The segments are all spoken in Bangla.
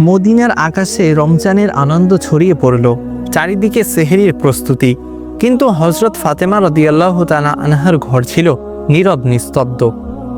মদিনার আকাশে রমজানের আনন্দ ছড়িয়ে পড়ল, চারিদিকে সেহেরির প্রস্তুতি। কিন্তু হজরত ফাতেমা রদিয়াল্লাহ তালা আনহার ঘর ছিল নীরব, নিস্তব্ধ।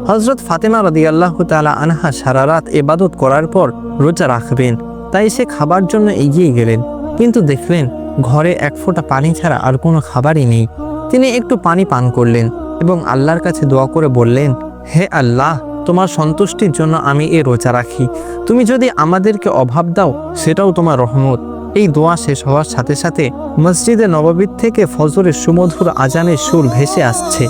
হজরত ফাতেমা রদিয়াল্লাহ তালা আনহা সারা রাত এবাদত করার পর রোজা রাখবেন, তাই সে খাবার জন্য এগিয়ে গেলেন। কিন্তু দেখলেন, ঘরে এক ফোঁটা পানি ছাড়া আর কোনো খাবারই নেই। তিনি একটু পানি পান করলেন এবং আল্লাহর কাছে দোয়া করে বললেন, হে আল্লাহ তোমার সন্তুষ্টির জন্য আমি এ রোজা রাখি। তুমি যদি আমাদেরকে অভাব দাও, সেটাও তোমার রহমত। এই দোয়া শেষ হওয়ার সাথে সাথে মসজিদে নববীর থেকে ফজরের সুমধুর আজানের সুর ভেসে আসছে,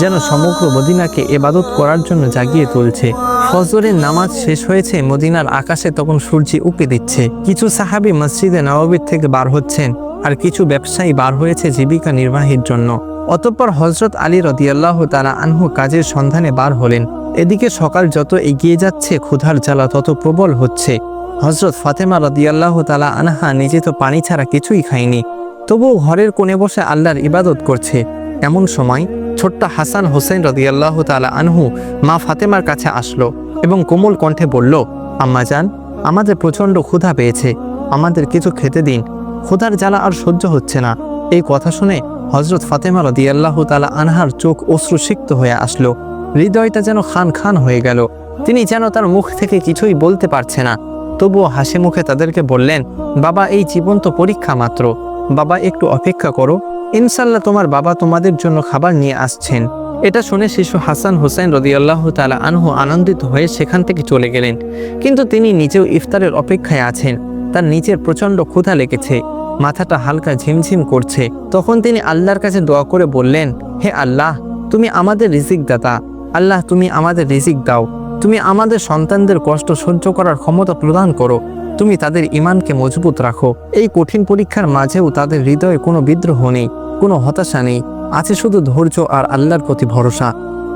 যেন সমগ্র মদিনাকে এবাদত করার জন্য জাগিয়ে তুলছে। ফজরের নামাজ শেষ হয়েছে, মদিনার আকাশে তখন সূর্য উঁকে দিচ্ছে। কিছু সাহাবি মসজিদে নববীর থেকে বার হচ্ছেন, আর কিছু ব্যবসায়ী বার হয়েছে জীবিকা নির্বাহীর জন্য। অতঃপর হজরত আলী রদিয়াল্লাহ তারা আনহু কাজের সন্ধানে বার হলেন। এদিকে সকাল যত এগিয়ে যাচ্ছে, ক্ষুধার জ্বালা তত প্রবল হচ্ছে। হজরত ফাতেমা রদিয়াল্লাহ তালা আনহা নিজে তো পানি ছাড়া কিছুই খায়নি। তবুও ঘরের কোণে বসে আল্লাহর ইবাদত করছে। এমন সময় ছোট্ট হাসান হোসেন রদিয়াল্লাহ তালা আনহু মা ফাতেমার কাছে আসলো এবং কোমল কণ্ঠে বলল, আম্মা যান, আমাদের প্রচণ্ড ক্ষুধা পেয়েছে। আমাদের কিছু খেতে দিন। ক্ষুধার জ্বালা আর সহ্য হচ্ছে না। এই কথা শুনে হজরত ফাতেমা রদিয়াল্লাহ তালা আনহার চোখ অশ্রুসিক্ত হয়ে আসলো। হৃদয়টা যেন খান খান হয়ে গেল। তিনি যেন তার মুখ থেকে কিছুই বলতে পারছে না। তবুও হাসি মুখে তাদেরকে বললেন, বাবা, এই জীবন তো পরীক্ষা মাত্র। বাবা, একটু অপেক্ষা করো। ইনশাল্লাহ তোমার বাবা তোমাদের জন্য খাবার নিয়ে আসছেন। এটা শুনে শিশু হাসান হোসেন রদিয়াল্লাহ তালা আনহু আনন্দিত হয়ে সেখান থেকে চলে গেলেন। কিন্তু তিনি নিজেও ইফতারের অপেক্ষায় আছেন। তার নিচের প্রচণ্ড ক্ষুধা লেগেছে। মাথাটা হালকা ঝিমঝিম করছে। তখন তিনি আল্লাহর কাছে দোয়া করে বললেন, হে আল্লাহ, তুমি আমাদের রিজিক দাতা আল্লাহ, তুমি আমাদের রিজিক দাও। তুমি আমাদের সন্তানদের কষ্ট সহ্য করার ক্ষমতা প্রদান করো। তুমি তাদের ইমানকে মজবুত রাখো। এই কঠিন পরীক্ষার মাঝেও তাদের হৃদয়ে কোনো বিদ্রোহ নেই, কোনো হতাশা নেই। আছে শুধু ধৈর্য আর আল্লাহর প্রতি ভরসা।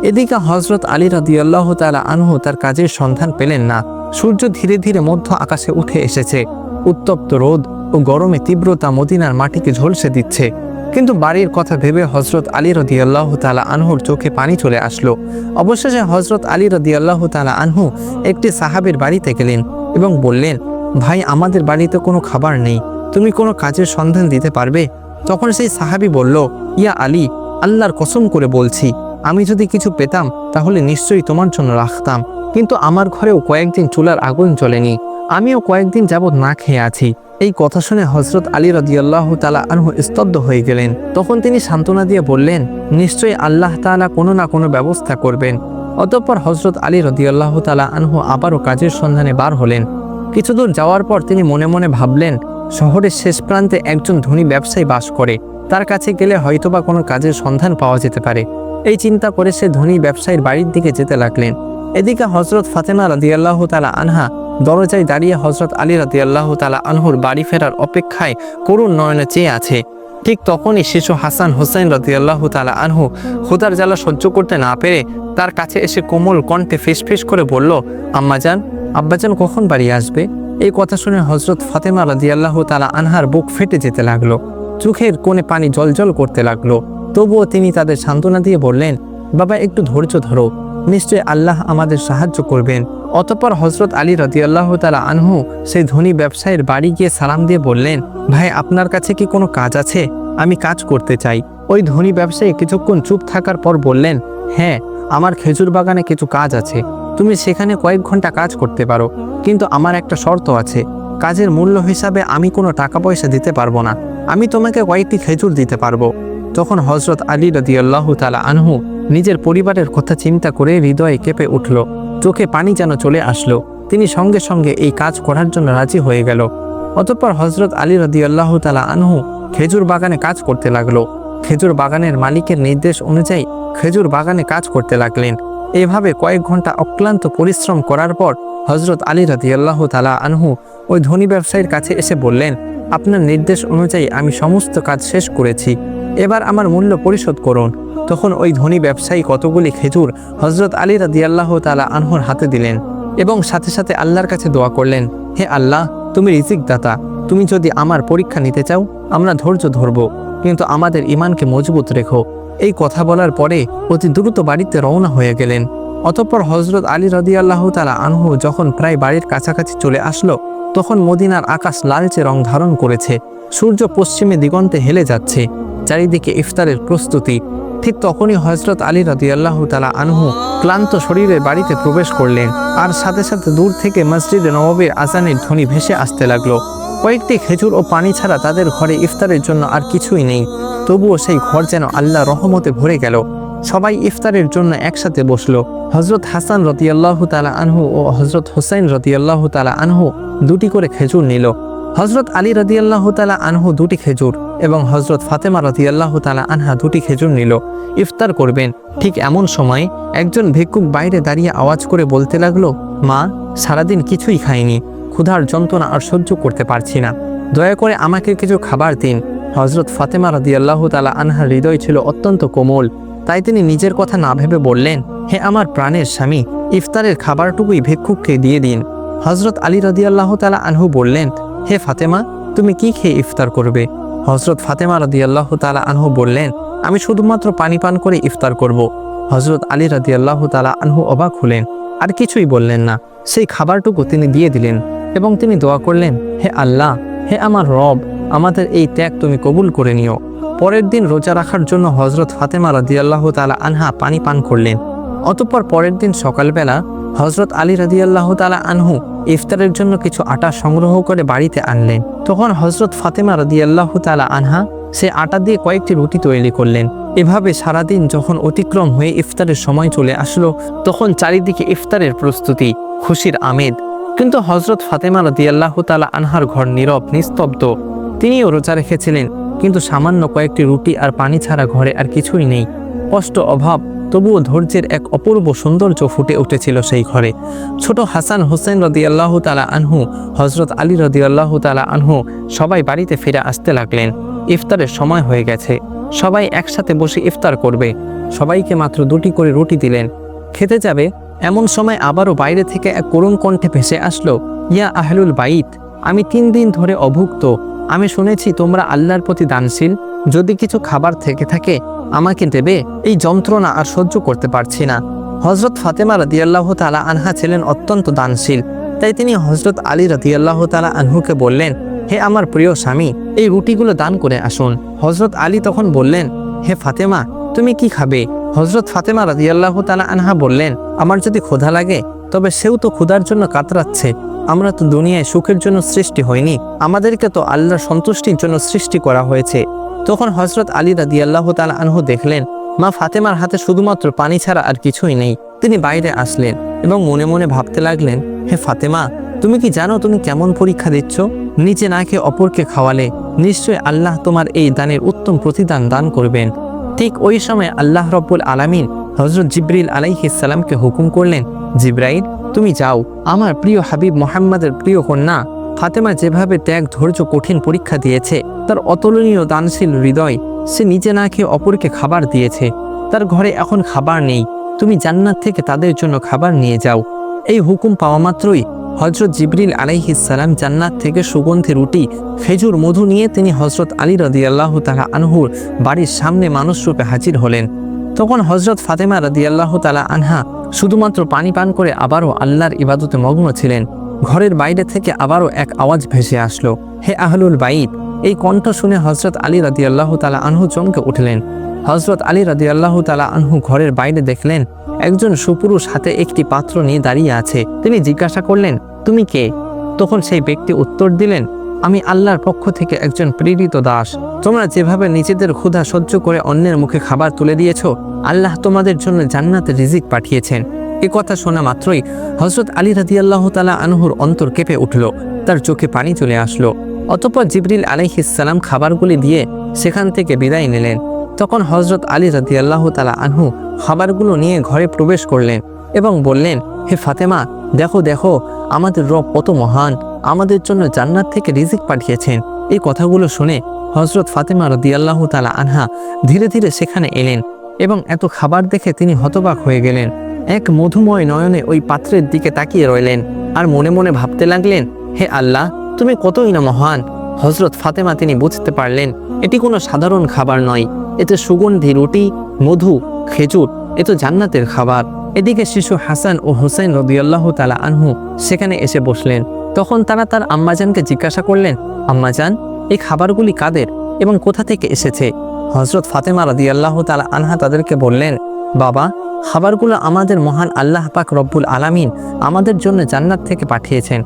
এদিকে হজরত আলী রাদিয়াল্লাহ তালা আনহু তার কাজের সন্ধান পেলেন না। সূর্য ধীরে ধীরে মধ্য আকাশে উঠে এসেছে। উত্তপ্ত রোদ ও গরমে তীব্রতা মদিনার মাটিকে ঝলসে দিচ্ছে। কিন্তু বাড়ির কথা ভেবে হজরত আলী রদি আল্লাহ তালা আনহুর চোখে পানি চলে আসলো। অবশেষে হজরত আলী রদি আল্লাহ তালা আনহু একটি সাহাবের বাড়িতে গেলেন এবং বললেন, ভাই, আমাদের বাড়িতে কোনো খাবার নেই। তুমি কোনো কাজের সন্ধান দিতে পারবে? তখন সেই সাহাবি বলল, ইয়া আলী, আল্লাহর কসম করে বলছি, আমি যদি কিছু পেতাম, তাহলে নিশ্চয়ই তোমার জন্য রাখতাম। কিন্তু আমার ঘরেও কয়েকদিন চুলার আগুন চলেনি আমিও কয়েকদিন যাবৎ না খেয়ে আছি। এই কথা শুনে হজরত আলী রদিয়াল্লাহ তালা আনহু স্তব্ধ হয়ে গেলেন। তখন তিনি সান্ত্বনা দিয়ে বললেন, নিশ্চয়ই আল্লাহ তালা কোনো না কোনো ব্যবস্থা করবেন। অতঃপর হজরত আলী রদিয়াল্লাহ তালা আনহু আবারও কাজের সন্ধানে বার হলেন। কিছুদূর যাওয়ার পর তিনি মনে মনে ভাবলেন, শহরের শেষ প্রান্তে একজন ধনী ব্যবসায়ী বাস করে। তার কাছে গেলে হয়তোবা কোনো কাজের সন্ধান পাওয়া যেতে পারে। এই চিন্তা করে সে ধনী ব্যবসায়ীর বাড়ির দিকে যেতে লাগলেন। এদিকে হজরত ফাতেমা রাদিয়াল্লাহ তালা আনহা দরজায় দাঁড়িয়ে হজরত আলী রাতি আল্লাহ তালা আনহুর বাড়ি ফেরার অপেক্ষায় করুণ নয়নে চেয়ে আছে। ঠিক তখনই শিশু হাসান হোসেন আল্লাহ তালা আনহু খুদার জ্বালা সহ্য করতে না পেরে তার কাছে এসে কোমল কণ্ঠে ফিস ফিস করে বলল আম্মাজান আব্বাজান কখন বাড়ি আসবে? এই কথা শুনে হজরত ফাতেমা রাজি আল্লাহ তালা আনহার বুক ফেটে যেতে লাগল। চোখের কোণে পানি জলজল করতে লাগল। তবুও তিনি তাদের সান্ত্বনা দিয়ে বললেন, বাবা, একটু ধৈর্য ধরো। নিশ্চয় আল্লাহ আমাদের সাহায্য করবেন। অতপর হজরত আলী রদিয়াল্লাহ তালা আনহু সেই ধনী ব্যবসায়ীর বাড়ি গিয়ে সালাম দিয়ে বললেন, ভাই, আপনার কাছে কি কোনো কাজ আছে? আমি কাজ করতে চাই। ওই ধনী ব্যবসায়ী কিছুক্ষণ চুপ থাকার পর বললেন হ্যাঁ আমার খেজুর বাগানে কিছু কাজ আছে। তুমি সেখানে কয়েক ঘণ্টা কাজ করতে পারো, কিন্তু আমার একটা শর্ত আছে। কাজের মূল্য হিসাবে আমি কোনো টাকা পয়সা দিতে পারব না। আমি তোমাকে কয়েকটি খেজুর দিতে পারব। তখন হজরত আলী রদিয়াল্লাহ তালা আনহু নিজের পরিবারের কথা চিন্তা করে হৃদয়ে কেঁপে উঠল। চোখে পানি যেন চলে আসলো। তিনি সঙ্গে সঙ্গে এই কাজ করার জন্য রাজি হয়ে গেল। অতঃপর হজরত আলী রদিয়াল্লাহ তালা আনহু খেজুর বাগানে কাজ করতে লাগল। খেজুর বাগানের মালিকের নির্দেশ অনুযায়ী খেজুর বাগানে কাজ করতে লাগলেন। এভাবে কয়েক ঘণ্টা অক্লান্ত পরিশ্রম করার পর হজরত আলী রাদিয়াল্লাহ তালা আনহু ওই ধনী ব্যবসায়ীর কাছে এসে বললেন, আপনার নির্দেশ অনুযায়ী আমি সমস্ত কাজ শেষ করেছি। এবার আমার মূল্য পরিশোধ করুন। তখন ওই ধনী ব্যবসায়ী কতগুলি খেজুর হজরত আলী রাদিয়াল্লাহ তালা আনহুর হাতে দিলেন এবং সাথে সাথে আল্লাহর কাছে দোয়া করলেন, হে আল্লাহ, তুমি রিজিক দাতা তুমি যদি আমার পরীক্ষা নিতে চাও, আমরা ধৈর্য ধরব, কিন্তু আমাদের ইমানকে মজবুত রেখো। এই কথা বলার পরে অতি দ্রুত বাড়িতে রওনা হয়ে গেলেন। অতঃপর হজরত আলী রদিয়াল্লাহ তালা আনহু যখন প্রায় বাড়ির কাছাকাছি চলে আসলো, তখন মদিনার আকাশ লালচে রং ধারণ করেছে, সূর্য পশ্চিমে দিগন্তে হেলে যাচ্ছে, চারিদিকে ইফতারের প্রস্তুতি। ঠিক তখনই হজরত আলী রাদিয়াল্লাহু তালা আনহু ক্লান্ত শরীরে বাড়িতে প্রবেশ করলেন আর সাথে সাথে দূর থেকে মসজিদে নবাবের আজানের ধ্বনি ভেসে আসতে লাগল। কয়েকটি খেজুর ও পানি ছাড়া তাদের ঘরে ইফতারের জন্য আর কিছুই নেই। তবুও সেই ঘর যেন আল্লাহ রহমতে ভরে গেল। সবাই ইফতারের জন্য একসাথে বসল। হজরত হাসান রতিয়াল্লাহ তালা আনহু ও হজরত হোসাইন রতিয়াল্লাহ তালা আনহু দুটি করে খেজুর নিল। হজরত আলী রদিয়াল্লাহ তালা আনহু দুটি খেজুর এবং হজরত ফাতেমা রদিয়াল্লাহ তালা আনহা দুটি খেজুর নিল। ইফতার করবেন। ঠিক এমন সময় একজন ভিক্ষুক বাইরে দাঁড়িয়ে আওয়াজ করে বলতে লাগল, মা, সারাদিন কিছুই খাইনি। ক্ষুধার যন্ত্রণা আর সহ্য করতে পারছি না। দয়া করে আমাকে কিছু খাবার দিন। হজরত ফাতেমা রদিয়াল্লাহ তালা আনহার হৃদয় ছিল অত্যন্ত কোমল। তাই তিনি নিজের কথা না ভেবে বললেন, হে আমার প্রাণের স্বামী, ইফতারের খাবারটুকুই ভিক্ষুককে দিয়ে দিন। হজরত আলী রদিয়াল্লাহ তালা আনহু বললেন হে ফাতেমা, তুমি কি খেয়ে ইফতার করবে? হজরত ফাতেমা রদিয়াল্লাহ তালা আনহু বললেন, আমি শুধুমাত্র পানি পান করে ইফতার করব। হজরত আলী রদিয়াল্লাহ তালা আনহু অবাক হলেন, আর কিছুই বললেন না। সেই খাবারটুকু তিনি দিয়ে দিলেন এবং তিনি দোয়া করলেন, হে আল্লাহ, হে আমার রব, আমাদের এই ত্যাগ তুমি কবুল করে নিও। পরের দিন রোজা রাখার জন্য হজরত ফাতেমা রদিয়াল্লাহ তালা আনহা পানি পান করলেন। অতঃপর পরের দিন সকালবেলা হজরত আলী রাদিয়াল্লাহ তালা আনহু ইফতারের জন্য কিছু আটা সংগ্রহ করে বাড়িতে আনলেন। তখন হজরত ফাতেমা রাদিয়াল্লাহ তালা আনহা সে আটা দিয়ে কয়েকটি রুটি তৈরি করলেন। এভাবে সারাদিন যখন অতিক্রম হয়ে ইফতারের সময় চলে আসলো, তখন চারিদিকে ইফতারের প্রস্তুতি, খুশির আমেদ। কিন্তু হজরত ফাতেমা রাদিয়াল্লাহ তালা আনহার ঘর নীরব, নিস্তব্ধ। তিনিও রোজা রেখেছিলেন। কিন্তু সামান্য কয়েকটি রুটি আর পানি ছাড়া ঘরে আর কিছুই নেই। কষ্ট অভাব, তবুও ধৈর্যের এক অপূর্ব সৌন্দর্য ফুটে উঠেছিল সেই ঘরে। ছোট হাসান হোসেন রদি আল্লাহ তালা আনহু হজরত আলী রদি আল্লাহ তালা আনহু সবাই বাড়িতে ফিরে আসতে লাগলেন। ইফতারের সময় হয়ে গেছে। সবাই একসাথে বসে ইফতার করবে। সবাইকে মাত্র দুটি করে রুটি দিলেন। খেতে যাবে, এমন সময় আবারও বাইরে থেকে এক করুণ কণ্ঠে ভেসে আসলো, ইয়া আহলুল বাইত, আমি তিন দিন ধরে অভুক্ত। আমি শুনেছি তোমরা আল্লাহর প্রতি দানশীল। যদি কিছু খাবার থেকে থাকে, আমাকে দেবে। এই যন্ত্রণা আর সহ্য করতে পারছি না। হজরত ফাতেমা রাদিয়াল্লাহ তালা আনহা ছিলেন অত্যন্ত দানশীল। তাই তিনি হজরত আলী রাদিয়াল্লাহ তালা আনহুকে বললেন, হে আমার প্রিয় স্বামী, এই রুটিগুলো দান করে আসুন। হজরত আলী তখন বললেন, হে ফাতেমা, তুমি কি খাবে? হজরত ফাতেমা রাদিয়াল্লাহ তালা আনহা বললেন, আমার যদি ক্ষুধা লাগে, তবে সেও তো ক্ষুধার জন্য কাতরাচ্ছে। আমরা তো দুনিয়ায় সুখের জন্য সৃষ্টি হয়নি আমাদেরকে তো আল্লাহর সন্তুষ্টির জন্য সৃষ্টি করা হয়েছে। তখন হজরত আলী রাদি আল্লাহ তালা আনহু দেখলেন, মা ফাতেমার হাতে শুধুমাত্র পানি ছাড়া আর কিছুই নেই। তিনি বাইরে আসলেন এবং মনে মনে ভাবতে লাগলেন, হে ফাতেমা, তুমি কি জানো তুমি কেমন পরীক্ষা দিচ্ছ? নিচে না খেয়ে অপরকে খাওয়ালে, নিশ্চয় আল্লাহ তোমার এই দানের উত্তম প্রতিদান দান করবেন। ঠিক ওই সময় আল্লাহ রব্বুল আলামিন হজরত জিব্রিল আলাইহিসাল্লামকে হুকুম করলেন, জিব্রাইল তুমি যাও। আমার প্রিয় হাবিব মোহাম্মদের প্রিয় কন্যা, ফাতেমা যেভাবে ত্যাগ, ধৈর্য, কঠিন পরীক্ষা দিয়েছে, তার অতুলনীয় দানশীল হৃদয়, সে নিজে না খেয়ে অপরকে খাবার দিয়েছে। তার ঘরে এখন খাবার নেই। তুমি জান্নাত থেকে তাদের জন্য খাবার নিয়ে যাও। এই হুকুম পাওয়া মাত্রই হজরত জিবরিল আলাইহিসাল্লাম জান্নাত থেকে সুগন্ধি, রুটি, খেজুর, মধু নিয়ে তিনি হজরত আলী রদি আল্লাহ তালা আনহুর বাড়ির সামনে মানুষ রূপে হাজির হলেন। তখন হজরত ফাতেমা রদি আল্লাহ তালা আনহা শুধুমাত্র পানি পান করে আবারও আল্লাহর ইবাদতে মগ্ন ছিলেন। ঘরের বাইরে থেকে আবারও এক আওয়াজ ভেসে আসলো, হে আহলুল বাইত! এই কণ্ঠ শুনে হজরত আলী রাদি আল্লাহ তালা আনহু চমকে উঠলেন। হজরত আলী রাদি আল্লাহ তালা আনহু ঘরের বাইরে দেখলেন, একজন সুপুরুষ হাতে একটি পাত্র নিয়ে দাঁড়িয়ে আছে। তিনি জিজ্ঞাসা করলেন, তুমি কে? তখন সেই ব্যক্তি উত্তর দিলেন আমি আল্লাহর পক্ষ থেকে একজন প্রেরিত দাস। তোমরা যেভাবে নিজেদের ক্ষুধা সহ্য করে অন্যের মুখে খাবার তুলে দিয়েছ, আল্লাহ তোমাদের জন্য জান্নাতে রিজিক পাঠিয়েছেন। এ কথা শোনা মাত্রই হজরত আলী রাদিয়াল্লাহ তালা আনহুর অন্তর কেঁপে উঠল, তার চোখে পানি চলে আসলো। অতপর জিবরিল আলাইহিসাল্লাম খাবারগুলি দিয়ে সেখান থেকে বিদায় নিলেন। তখন হজরত আলী রাদিয়াল্লাহ তালা আনহু খাবারগুলো নিয়ে ঘরে প্রবেশ করলেন এবং বললেন, হে ফাতেমা দেখো দেখো, আমাদের রব কত মহান। আমাদের জন্য জান্নাত থেকে রিজিক পাঠিয়েছেন। এই কথাগুলো শুনে হজরত ফাতেমা রদিয়াল্লাহ তালা আনহা ধীরে ধীরে সেখানে এলেন এবং এত খাবার দেখে তিনি হতবাক হয়ে গেলেন। এক মধুময় নয়নে ওই পাত্রের দিকে তাকিয়ে রইলেন আর মনে মনে ভাবতে লাগলেন, হে আল্লাহ, তুমি কতই না মহান। হজরত ফাতেমা তিনি বুঝতে পারলেন, এটি কোনো সাধারণ খাবার নয়। এতে সুগন্ধি, রুটি, মধু, খেজুর, এ তো জান্নাতের খাবার। এদিকে শিশু হাসান ও হুসাইন রদিয়াল্লাহ তালা আনহু সেখানে এসে বসলেন। তখন তারা তার আম্মাজানকে জিজ্ঞাসা করলেন, আম্মাজান, এই খাবারগুলি কাদের এবং কোথা থেকে এসেছে? হজরত ফাতেমা রদিয়াল্লাহ তালা আনহা তাদেরকে বললেন, বাবা, খাবারগুলো আমাদের মহান আল্লাহ পাক রব্বুল আলামিন আমাদের জন্য জান্নাত থেকে পাঠিয়েছেন।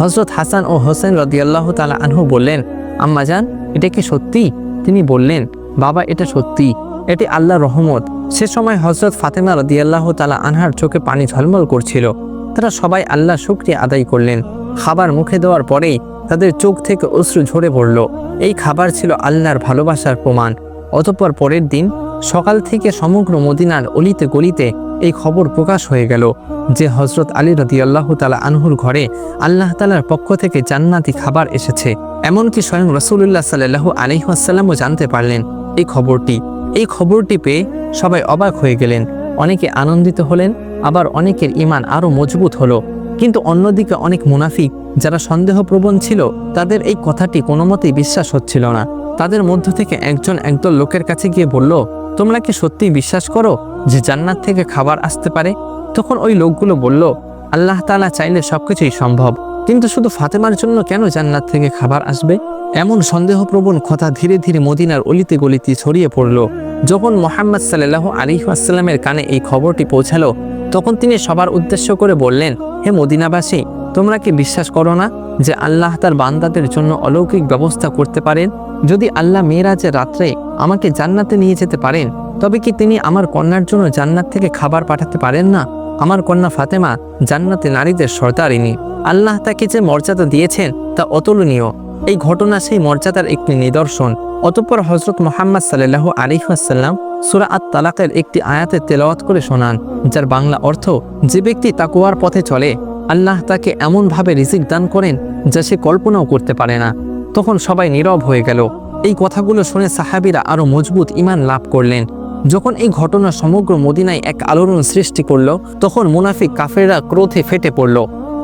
হজরত হাসান ও হোসেন রদিয়াল্লাহ তালা আনহু বললেন, আম্মাজান, এটা কি সত্যি? তিনি বললেন, বাবা, এটা সত্যি। এটি আল্লাহ রহমত। সে সময় হজরত ফাতেমা রদিয়াল্লাহ তালা আনহার চোখে পানি ঝলমল করছিল। তারা সবাই আল্লাহ শুক্রিয়া আদায় করলেন। খাবার মুখে দেওয়ার পরেই তাদের চোখ থেকে অশ্রু ঝরে পড়ল। এই খাবার ছিল আল্লাহর ভালোবাসার প্রমাণ। অতঃপর পরের দিন সকাল থেকে সমগ্র মদিনার অলিতে গলিতে এই খবর প্রকাশ হয়ে গেল যে হজরত আলী রদিয়াল্লাহ তালা আনহুর ঘরে আল্লাহ তালার পক্ষ থেকে জান্নাতি খাবার এসেছে। এমনকি স্বয়ং রসুল্লাহ সাল্লাহু আলহিহাসাল্লামও জানতে পারলেন এই খবরটি। এই খবরটি পেয়ে সবাই অবাক হয়ে গেলেন। অনেকে আনন্দিত হলেন, আবার অনেকের ইমান আরও মজবুত হলো। কিন্তু অন্যদিকে অনেক মুনাফিক যারা সন্দেহপ্রবণ ছিল, তাদের এই কথাটি কোনো মতেই বিশ্বাস হচ্ছিল না। তাদের মধ্য থেকে একজন একদল লোকের কাছে গিয়ে বলল, তোমরা কি সত্যিই বিশ্বাস করো যে জান্নাত থেকে খাবার আসতে পারে? তখন ওই লোকগুলো বলল, আল্লাহ তালা চাইলে সবকিছুই সম্ভব। কিন্তু শুধু ফাতেমার জন্য কেন জান্নাত থেকে খাবার আসবে? এমন সন্দেহপ্রবণ কথা ধীরে ধীরে মদিনার অলিতে গলিতে ছড়িয়ে পড়ল। যখন মোহাম্মদ সাল্লাহ আলী আসসালামের কানে এই খবরটি পৌঁছালো, তখন তিনি সবার উদ্দেশ্য করে বললেন, হে মদিনাবাসী, তোমরা কি বিশ্বাস করো না যে আল্লাহ তার বান্দাদের জন্য অলৌকিক ব্যবস্থা করতে পারেন? যদি আল্লাহ মেয়েরাজের রাত্রে আমাকে জান্নাতে নিয়ে যেতে পারেন, তবে কি তিনি আমার কন্যার জন্য জান্নাত থেকে খাবার পাঠাতে পারেন না? আমার কন্যা ফাতেমা জান্নাতে নারীদের সর্দারিনী। আল্লাহ তাকে যে মর্যাদা দিয়েছেন তা অতুলনীয়। এই ঘটনা সেই মর্যাদার একটি নিদর্শন। অতঃপর হজরত মোহাম্মদ সাল্লাহ আলিহাসাল্লাম সুরা আত তালাকের একটি আয়াতে তেলাওয়াত করে শোনান, যার বাংলা অর্থ, যে ব্যক্তি তাকুয়ার পথে চলে, আল্লাহ তাকে এমনভাবে রিজিক দান করেন যা সে কল্পনাও করতে পারে না। তখন সবাই নীরব হয়ে গেল। এই কথাগুলো শুনে সাহাবিরা আরও মজবুত ইমান লাভ করলেন। যখন এই ঘটনা সমগ্র মদিনায় এক আলোড়ন সৃষ্টি করল, তখন মুনাফিক কাফেররা ক্রোধে ফেটে পড়ল।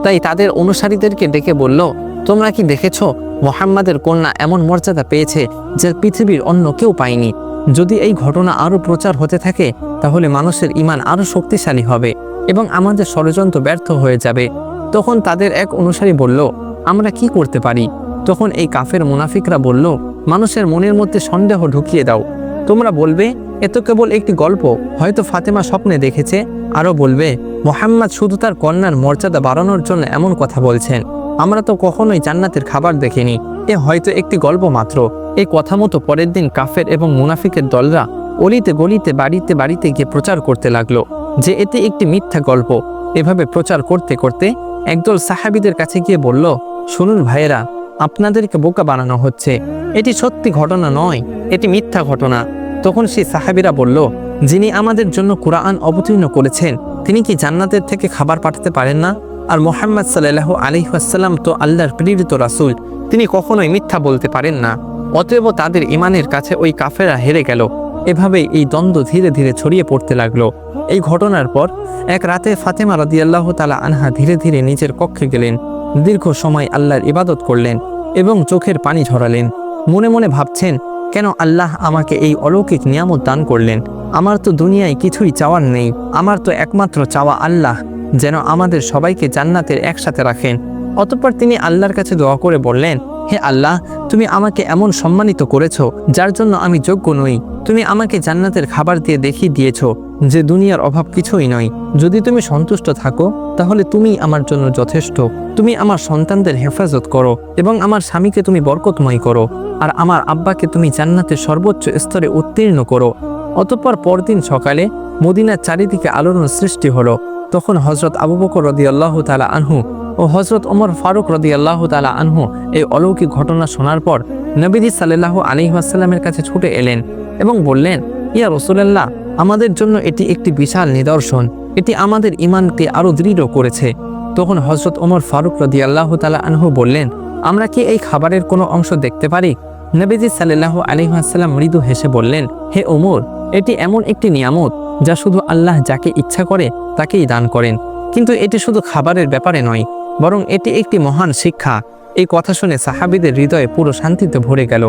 তাই তাদের অনুসারীদেরকে ডেকে বলল তোমরা কি দেখেছ? মোহাম্মদের কন্যা এমন মর্যাদা পেয়েছে যা পৃথিবীর অন্য কেউ পায়নি। যদি এই ঘটনা আরও প্রচার হতে থাকে, তাহলে মানুষের ইমান আরও শক্তিশালী হবে এবং আমাদের ষড়যন্ত্র ব্যর্থ হয়ে যাবে। তখন তাদের এক অনুসারী বলল, আমরা কি করতে পারি? তখন এই কাফের মুনাফিকরা বলল, মানুষের মনের মধ্যে সন্দেহ ঢুকিয়ে দাও। তোমরা বলবে, এ তো কেবল একটি গল্প। হয়তো ফাতেমা স্বপ্নে দেখেছে। আরও বলবে, মোহাম্মদ শুধু তার কন্যার মর্যাদা বাড়ানোর জন্য এমন কথা বলছেন। আমরা তো কখনোই জান্নাতের খাবার দেখিনি। এ হয়তো একটি গল্প মাত্র। এই কথা মতো পরের দিন কাফের এবং মুনাফিকের দলরা অলিতে গলিতে বাড়িতে বাড়িতে গিয়ে প্রচার করতে লাগল যে এতে একটি মিথ্যা গল্প। এভাবে প্রচার করতে করতে একদল সাহাবিদের কাছে গিয়ে বলল, শুনুন ভাইয়েরা, আপনাদেরকে বোকা বানানো হচ্ছে। এটি সত্যি ঘটনা নয়, এটি মিথ্যা ঘটনা। তখন সেই সাহাবিরা বলল, যিনি আমাদের জন্য কোরআন অবতীর্ণ করেছেন, তিনি কি জান্নাতের থেকে খাবার পাঠাতে পারেন না? আর মোহাম্মদ সাল্লাহ আলিহাসাল্লাম তো আল্লাহর প্রেরিত রাসূল। তিনি কখনোই মিথ্যা বলতে পারেন না। অতএব তাদের ইমানের কাছে ওই কাফেরা হেরে গেল। এভাবেই এই দ্বন্দ্ব ধীরে ধীরে ছড়িয়ে পড়তে লাগল। এই ঘটনার পর এক রাতে ফাতেমা রাদিয়াল্লাহ তালা আনহা ধীরে ধীরে নিজের কক্ষে গেলেন। দীর্ঘ সময় আল্লাহর ইবাদত করলেন এবং চোখের পানি ঝরালেন। মনে মনে ভাবছেন, কেন আল্লাহ আমাকে এই অলৌকিক নিয়ামত দান করলেন? আমার তো দুনিয়ায় কিছুই চাওয়ার নেই। আমার তো একমাত্র চাওয়া আল্লাহ। যেন আমাদের সবাইকে জান্নাতের একসাথে রাখেন। অতঃপর তিনি আল্লাহর কাছে দোয়া করে বললেন, হে আল্লাহ, তুমি আমাকে এমন সম্মানিত করেছ, যার জন্য আমি যোগ্য নই। তুমি আমাকে জান্নাতের খাবার দিয়ে দেখিয়ে দিয়েছ, যে দুনিয়ার অভাব কিছুই নয়। যদি তুমি সন্তুষ্ট থাকো, তাহলে তুমি আমার জন্য যথেষ্ট। তুমি আমার সন্তানদের হেফাজত করো এবং আমার স্বামীকে তুমি বরকতময় করো। আর আমার আব্বাকে তুমি জান্নাতের সর্বোচ্চ স্তরে উত্তীর্ণ করো। অতঃপর পরদিন সকালে মদিনার চারিদিকে আলোড়ন সৃষ্টি হলো। তখন হজরত আবু বকর রদি আল্লাহ তালা আনহু ও হজরত ওমর ফারুক রদি আল্লাহ তালা আনহু এই অলৌকিক ঘটনা শোনার পর নবীজি সাল্লাহ আলিহাসাল্লামের কাছে ছুটে এলেন এবং বললেন, ইয়া রসুলাল্লাহ, আমাদের জন্য এটি একটি বিশাল নিদর্শন। এটি আমাদের ইমানকে আরও দৃঢ় করেছে। তখন হজরত ওমর ফারুক রদি আল্লাহ তালা আনহু বললেন, আমরা কি এই খাবারের কোনো অংশ দেখতে পারি? নবীজি সাল্লাহ আলিহাসাল্লাম মৃদু হেসে বললেন, হে ওমর, এটি এমন একটি নিয়ামত যা শুধু আল্লাহ যাকে ইচ্ছা করে তাকেই দান করেন। কিন্তু এটি শুধু খাবারের ব্যাপারে নয়, বরং এটি একটি মহান শিক্ষা। এই কথা শুনে সাহাবিদের হৃদয়ে পুরো শান্তিতে ভরে গেল।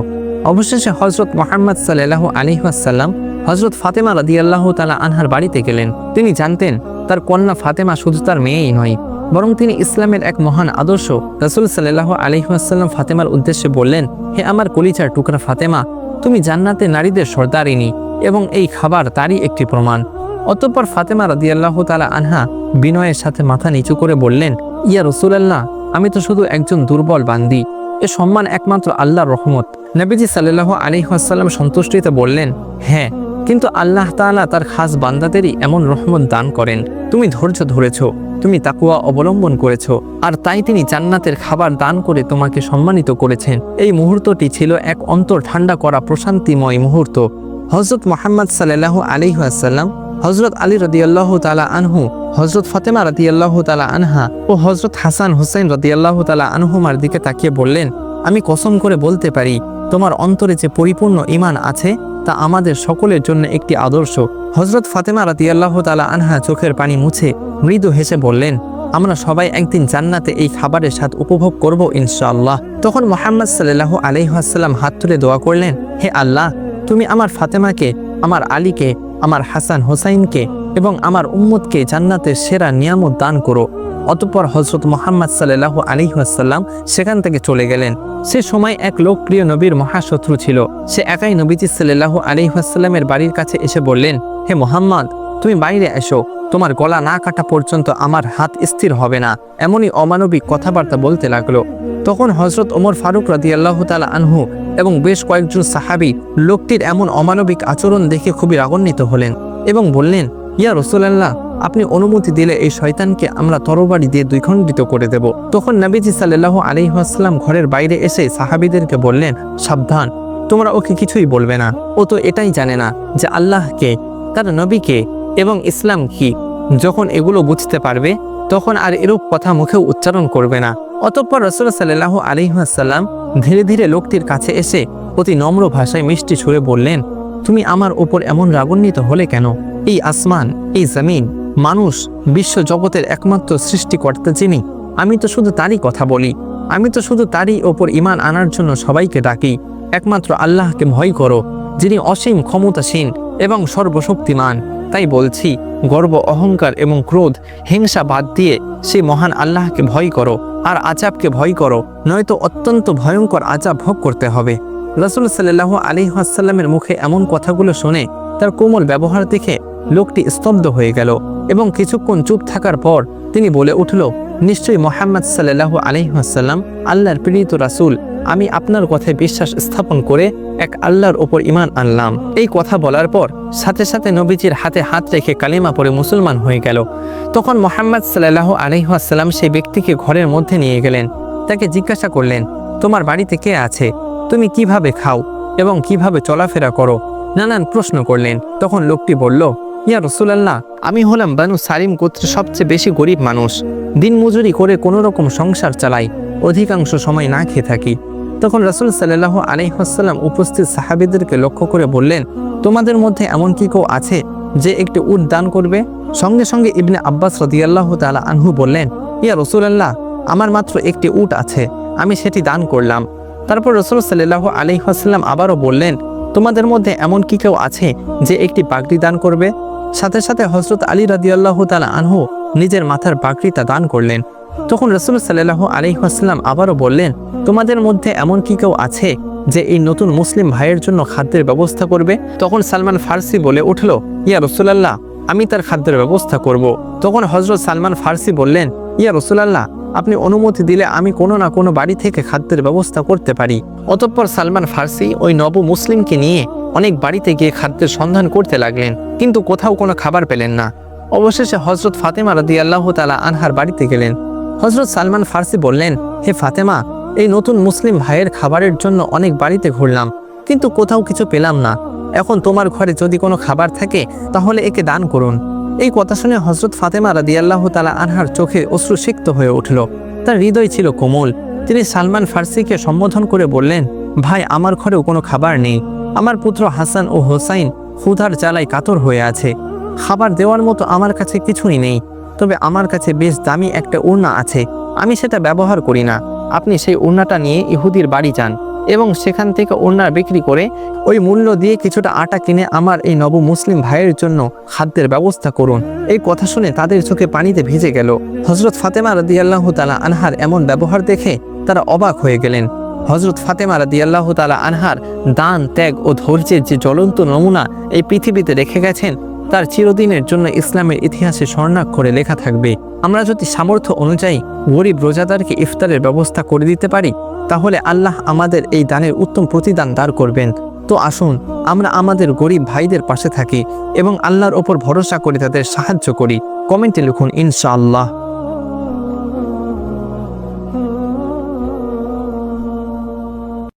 অবশেষে হজরত মোহাম্মদ সাল্লাহ আলিহাসাল্লাম হজরত ফাতেমা রাদিয়াল্লাহ তালা আনহার বাড়িতে গেলেন। তিনি জানতেন, তার কন্যা ফাতেমা শুধু তার মেয়েই নয়, বরং তিনি ইসলামের এক মহান আদর্শ। রাসুল সাল্লাহ আলহিহাসাল্লাম ফাতেমার উদ্দেশ্যে বললেন, হে আমার কলিচার টুকরা ফাতেমা, তুমি জান্নাতে নারীদের সর্দারিনী, এবং এই খাবার তারই একটি প্রমাণ। অতঃপর ফাতেমা রাদিয়াল্লাহ তালা আনহা বিনয়ের সাথে মাথা নিচু করে বললেন, ইয়া রসুলাল্লাহ, আমি তো শুধু একজন দুর্বল বান্দি। এ সম্মান একমাত্র আল্লাহর রহমত। নবীজি সাল্লাহ আলিহাসাল্লাম সন্তুষ্টিতে বললেন হ্যাঁ কিন্তু আল্লাহ তাআলা তার খাস বান্দাদেরই এমন রহমত দান করেন। তুমি ধৈর্য ধরেছ, তুমি তাকুয়া অবলম্বন করেছ, আর তাই তিনি জান্নাতের খাবার দান করে তোমাকে সম্মানিত করেছেন। এই মুহূর্তটি ছিল এক অন্তর ঠান্ডা করা প্রশান্তিময় মুহূর্ত। হজরত মোহাম্মদ সাল্লাহ আলিহাসাল্লাম হজরত আলী রদিয়াল্লাহ তালা আনহু হজরত ফাতেমা রদিয়াল্লাহ তালা আনহা ও হজরত হাসান হুসাইন রদিয়াল্লাহ তালা আনহুমার দিকে তাকিয়ে বললেন, আমি কসম করে বলতে পারি, তোমার অন্তরে যে পরিপূর্ণ ইমান আছে, তা আমাদের সকলের জন্য একটি আদর্শ। হজরত ফাতেমা রাতিয়াল্লাহ তালা আনহা চোখের পানি মুছে মৃদু হেসে বললেন, আমরা সবাই একদিন জান্নাতে এই খাবারের স্বাদ উপভোগ করব ইনশাআল্লাহ। তখন মোহাম্মদ সাল্লাহ আলহাসাল্লাম হাত তুলে দোয়া করলেন, হে আল্লাহ, তুমি আমার ফাতেমাকে, আমার আলীকে আমার হাসান হোসাইনকে এবং আমার উম্মতকে জান্নাতের সেরা নিয়ামত দান করো। অতঃপর হজরত মোহাম্মদ সাল্লাহ আলিহাসাল্লাম সেখান থেকে চলে গেলেন। সে সময় এক লোকপ্রিয় নবীর মহাশত্রু ছিল। সে একাই নবীজি সাল্লাহ আলিহাসাল্লামের বাড়ির কাছে এসে বললেন, হে মোহাম্মদ, তুমি বাইরে এসো। তোমার গলা না কাটা পর্যন্ত আমার হাত স্থির হবে না। এমনই অমানবিক কথাবার্তা বলতে লাগল। তখন হজরত ওমর ফারুক রাদি আল্লাহ তালা আনহু এবং বেশ কয়েকজন সাহাবি লোকটির এমন অমানবিক আচরণ দেখে খুবই রাগান্বিত হলেন এবং বললেন, ইয়া রসুলাল্লাহ, আপনি অনুমতি দিলে এই শয়তানকে আমরা তরবারি দিয়ে দ্বিখণ্ডিত করে দেব। তখন নবীজি সাল্লাহ আলিহাস্লাম ঘরের বাইরে এসে সাহাবিদেরকে বললেন, সাবধান, তোমরা ওকে কিছুই বলবে না। ও তো এটাই জানে না যে আল্লাহকে, তার নবীকে এবং ইসলাম কি? যখন এগুলো বুঝতে পারবে, তখন আর এরূপ কথা মুখেও উচ্চারণ করবে না। অতঃপর রসুল সাল্লাহ আলিহাসাল্লাম ধীরে ধীরে লোকটির কাছে এসে অতি নম্র ভাষায় মিষ্টি ছুঁড়ে বললেন, তুমি আমার ওপর এমন রাগান্বিত হলে কেন? এই আসমান, এই জমিন, মানুষ বিশ্ব জগতের একমাত্র সৃষ্টিকর্তা যিনি, আমি তো শুধু তারই কথা বলি। আমি তো শুধু তারই ওপর ইমান আনার জন্য সবাইকে ডাকি। একমাত্র আল্লাহকে ভয় করো, যিনি অসীম ক্ষমতাসীন এবং সর্বশক্তিমান। তাই বলছি, গর্ব, অহংকার এবং ক্রোধ, হিংসা বাদ দিয়ে সে মহান আল্লাহকে ভয় করো আর আজাবকে ভয় করো, নয়তো অত্যন্ত ভয়ঙ্কর আজাব ভোগ করতে হবে। রসুল সাল্লাহ আলী আসাল্লামের মুখে এমন কথাগুলো শুনে তার কোমল ব্যবহার দেখে লোকটি স্তব্ধ হয়ে গেল এবং কিছুক্ষণ চুপ থাকার পর তিনি বলে উঠল নিশ্চয়ই মোহাম্মদ সাল্লাহ আলহিহাসাল্লাম আল্লাহর প্রেরিত রাসুল। আমি আপনার কথায় বিশ্বাস স্থাপন করে এক আল্লাহর ওপর ইমান আনলাম। এই কথা বলার পর সাথে সাথে নবীজির হাতে হাত রেখে কালিমা পরে মুসলমান হয়ে গেল। তখন মোহাম্মদ সাল্লাহ আলহিহাসাল্লাম সেই ব্যক্তিকে ঘরের মধ্যে নিয়ে গেলেন। তাকে জিজ্ঞাসা করলেন, তোমার বাড়িতে কে আছে? তুমি কীভাবে খাও এবং কীভাবে চলাফেরা করো? নানান প্রশ্ন করলেন। তখন লোকটি বলল ইয়া রসুলাল্লাহ, আমি হলাম বানু সালিম গোত্রের সবচেয়ে বেশি গরিব মানুষ। দিন মজুরি করে কোনো রকম সংসার চালাই, অধিকাংশ সময় না খেয়ে থাকি। তখন রসুল সাল্লাহ আলহিহাসাল্লাম উপস্থিত সাহাবিদেরকে লক্ষ্য করে বললেন, তোমাদের মধ্যে এমন কি কেউ আছে যে একটি উট দান করবে? সঙ্গে সঙ্গে ইবনে আব্বাস রদিয়াল্লাহ তালা আনহু বললেন, ইয়া রসুলাল্লাহ, আমার মাত্র একটি উট আছে, আমি সেটি দান করলাম। তারপর রসুল সাল্লাহ আলহিহাসাল্লাম আবারও বললেন, তোমাদের মধ্যে এমন কি কেউ আছে যে একটি পাগড়ি দান করবে? সাথে সাথে হজরত আলী রাদিয়াল্লাহ তালা আনহু নিজের মাথার পাগড়িটা দান করলেন। তখন রসুল সাল্লাহ আলহিহাস্লাম আবারও বললেন, তোমাদের মধ্যে এমন কি কেউ আছে যে এই নতুন মুসলিম ভাইয়ের জন্য খাদ্যের ব্যবস্থা করবে? তখন সালমান ফার্সি বলে উঠল, ইয়া রসুলাল্লাহ, আমি তার খাদ্যের ব্যবস্থা করব। তখন হজরত সালমান ফার্সি বললেন, ইয়া রসুলাল্লাহ, আপনি অনুমতি দিলে আমি কোনো না কোনো বাড়ি থেকে খাদ্যের ব্যবস্থা করতে পারি। অতঃপর সালমান ফার্সি ওই নব মুসলিমকে নিয়ে অনেক বাড়িতে গিয়ে খাদ্যের সন্ধান করতে লাগলেন, কিন্তু কোথাও কোনো খাবার পেলেন না। অবশেষে হজরত ফাতেমা রাদি আল্লাহ তালা আনহার বাড়িতে গেলেন। হজরত সালমান ফার্সি বললেন, হে ফাতেমা, এই নতুন মুসলিম ভাইয়ের খাবারের জন্য অনেক বাড়িতে ঘুরলাম, কিন্তু কোথাও কিছু পেলাম না। এখন তোমার ঘরে যদি কোনো খাবার থাকে, তাহলে একে দান করুন। এই কথা শুনে হজরত ফাতেমা রাদি আল্লাহ তালা আনহার চোখে অশ্রু সিক্ত হয়ে উঠল। তার হৃদয় ছিল কোমল। তিনি সালমান ফার্সিকে সম্বোধন করে বললেন, ভাই, আমার ঘরেও কোনো খাবার নেই। আমার পুত্র হাসান ও হোসাইন ক্ষুধার জ্বালায় কাতর হয়ে আছে। খাবার দেওয়ার মতো আমার কাছে কিছুই নেই। তবে আমার কাছে বেশ দামি একটা উড়না আছে। আমি সেটা ব্যবহার করি না। আপনি সেই উড়নাটা নিয়ে ইহুদির বাড়ি যান এবং সেখান থেকে ওনার বিক্রি করে ওই মূল্য দিয়ে কিছুটা আটা কিনে আমার এই নব মুসলিম ভাইয়ের জন্য খাদ্যের ব্যবস্থা করুন। এই কথা শুনে তাদের চোখে পানিতে ভিজে গেল। হজরত ফাতেমা রাদিয়াল্লাহু তালা আনহার এমন ব্যবহার দেখে তারা অবাক হয়ে গেলেন। হজরত ফাতেমা রাদিয়াল্লাহু তালা আনহার দান, ত্যাগ ও ধৈর্যের যে জ্বলন্ত নমুনা এই পৃথিবীতে রেখে গেছেন, তার চিরদিনের জন্য ইসলামের ইতিহাসে স্বর্ণাক্ষরে লেখা থাকবে। আমরা যদি সামর্থ্য অনুযায়ী গরিব রোজাদারকে ইফতারের ব্যবস্থা করে দিতে পারি, তাহলে আল্লাহ আমাদের এই দানের উত্তম প্রতিদান দাঁড় করবেন। তো আসুন, আমরা আমাদের গরিব ভাইদের পাশে থাকি এবং আল্লাহর ওপর ভরসা করে তাদের সাহায্য করি। কমেন্টে লিখুন, ইনশাআল্লাহ।